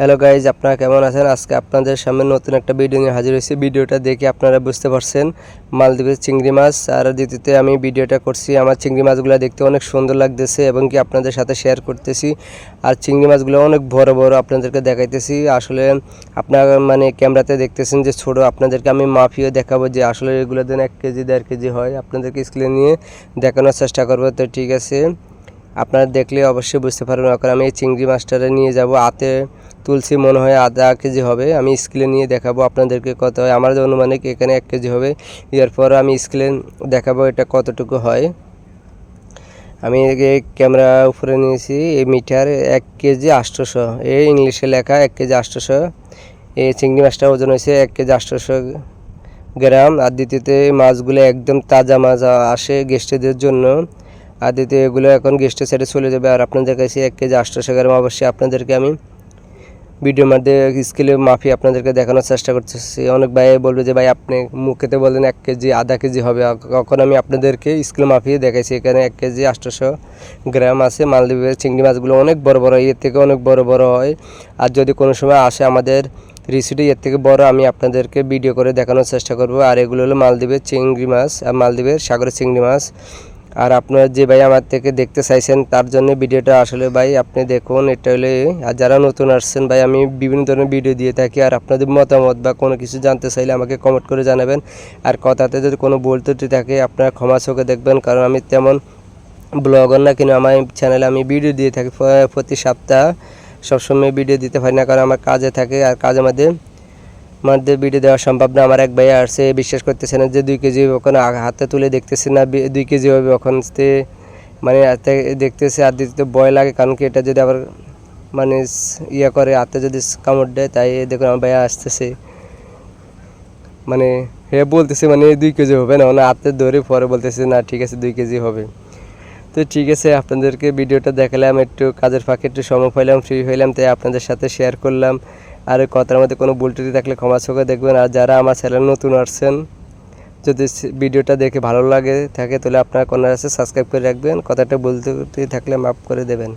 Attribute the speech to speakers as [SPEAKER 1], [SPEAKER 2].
[SPEAKER 1] Hello guys আপনারা কেমন আছেন? আজকে আপনাদের সামনে নতুন একটা ভিডিও নিয়ে হাজির হয়েছি। ভিডিওটা দেখে আপনারা বুঝতে পারছেন মালদ্বীপের চিংড়ি মাছ। আর দ্বিতীয়তে আমি ভিডিওটা করছি, আমার চিংড়ি মাছগুলো দেখতে অনেক সুন্দর লাগতেছে এবং কি আপনাদের সাথে শেয়ার করতেছি। আর চিংড়ি মাছগুলো অনেক বড় বড় আপনাদেরকে দেখাইতেছি। আসলে আপনারা মানে ক্যামেরাতে দেখতেছেন যে ছোট, আপনাদেরকে আমি মাফিও দেখাবো যে আসলে এগুলো দেন এক কেজি, দেড় কেজি হয়। আপনাদেরকে স্ক্রিনে নিয়ে দেখানোর চেষ্টা করব। তো ঠিক আছে। আপনারা দেখলে অবশ্যই বুঝতে পারবেন কারণ আমি এই চিংড়ি মাছটারে নিয়ে যাব হাতে তুলসি মনে হয় আধা কেজি হবে, আমি স্কেলে নিয়ে দেখাবো আপনাদেরকে কত হয়, আমার অনুমানিক এখানে এক কেজি হবে, এরপর আমি স্কেলে দেখাবো এটা কতটুকু হয়। আমি ক্যামেরা উপরে নিয়েছি, এই মিটার এক কেজি আটশোশো, এই ইংলিশে লেখা এক কেজি আটশোশো, এই চিংড়ি মাছটার ওজন হয়েছে এক কেজি আটশোশো গ্রাম, আর দ্বিতীয়তে মাছগুলো একদম তাজা মাছ আসে গেস্টদের জন্য। আর দ্বিতীয় এগুলো এখন গেস্টের সাইডে চলে যাবে। আর আপনাদের কাছে এক কেজি আটশোশো গ্রাম অবশ্যই আপনাদেরকে আমি ভিডিওর মধ্যে স্কেলে মাফি আপনাদেরকে দেখানোর চেষ্টা করতেছি। অনেক ভাই বলবে যে, ভাই, আপনি মুখেতে বলেন এক কেজি, আধা কেজি হবে। কখন আমি আপনাদেরকে স্কেলে মাফিয়ে দেখাইছি, এখানে এক কেজি আটশোশো গ্রাম আছে। মালদ্বীপের চিংড়ি মাছগুলো অনেক বড় বড়, এর থেকে অনেক বড় বড় হয়। আর যদি কোনো সময় আসে আমাদের রিসিটি, এর থেকে বড় আমি আপনাদেরকে ভিডিও করে দেখানোর চেষ্টা করব। আর এগুলো হলো মালদ্বীপের চিংড়ি মাছ, আর মালদ্বীপের সাগরের চিংড়ি মাছ। আর আপনারা যে ভাই আমার থেকে দেখতে চাইছেন, তার জন্য ভিডিওটা আসলে ভাই আপনি দেখুন, এটা হলে আর যারা নতুন আসছেন ভাই, আমি বিভিন্ন ধরনের ভিডিও দিয়ে থাকি। আর আপনাদের মতামত বা কোনো কিছু জানতে চাইলে আমাকে কমেন্ট করে জানাবেন। আর কথাতে যদি কোনো ত্রুটি থাকে, আপনারা ক্ষমা চোখে দেখবেন। কারণ আমি তেমন ব্লগার না কিন্তু আমার চ্যানেলে আমি ভিডিও দিয়ে থাকি প্রতি সপ্তাহ সবসময় ভিডিও দিতে পারি না। কারণ আমার কাজে থাকে, আর কাজের মধ্যে মধ্যে ভিডিও দেওয়া সম্ভব না। আমার এক ভাই আসছে, বিশ্বাস করতেছে না যে দুই কেজি ওখানে হাতে তুলে দেখতেছে না দুই কেজি হবে ওখান মানে হাতে দেখতেছে। আর দিতে ভয় লাগে, কারণ কি এটা যদি আবার মানে ইয়ে করে, হাতে যদি কামড় দেয়, তাই দেখুন আমার ভাইয়া আসতেছে। মানে হে বলতেছে মানে দুই কেজি হবে না মানে হাতে ধরে পরে বলতেছে, না, ঠিক আছে, দুই কেজি হবে। তো ঠিক আছে, আপনাদেরকে ভিডিওটা দেখালাম, একটু কাজের ফাঁকে একটু সময় পাইলাম ফ্রি হইলাম, তাই আপনাদের সাথে শেয়ার করলাম। আর ওই কথার মধ্যে কোনো ভুল ত্রুটি থাকলে ক্ষমা চোখে দেখবেন। আর যারা আমার চ্যানেল নতুন আসছেন, যদি ভিডিওটা দেখে ভালো লাগে, থাকে, তাহলে আপনার কোনো সাবস্ক্রাইব করে রাখবেন। কথাটা বলতে থাকলে মাফ করে দেবেন।